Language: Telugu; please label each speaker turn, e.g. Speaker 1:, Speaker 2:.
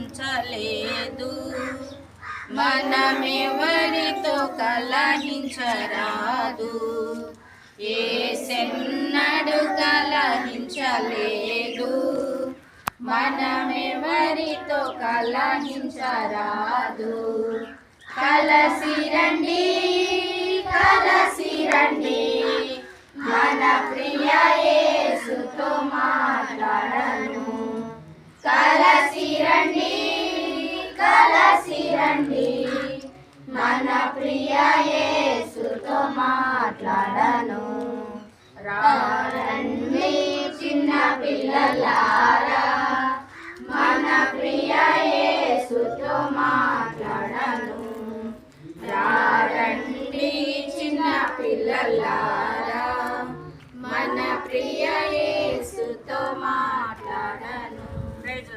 Speaker 1: కలహించలేదు మనమెవరితో కలహించరాదు. ఏసెన్నడు కలహించలేదు. మనమెవరితో కలహించరాదు. కలసి రండి కలసి రండి. మన ప్రియ ప్రియా యేసుతో మాట్లాడను. రారన్ని చిన్న పిల్లలారా మన ప్రియా యేసుతో మాట్లాడను. రారండి చిన్న పిల్లలారా మన ప్రియ యేసుతో మాట్లాడను. ప్రైజ్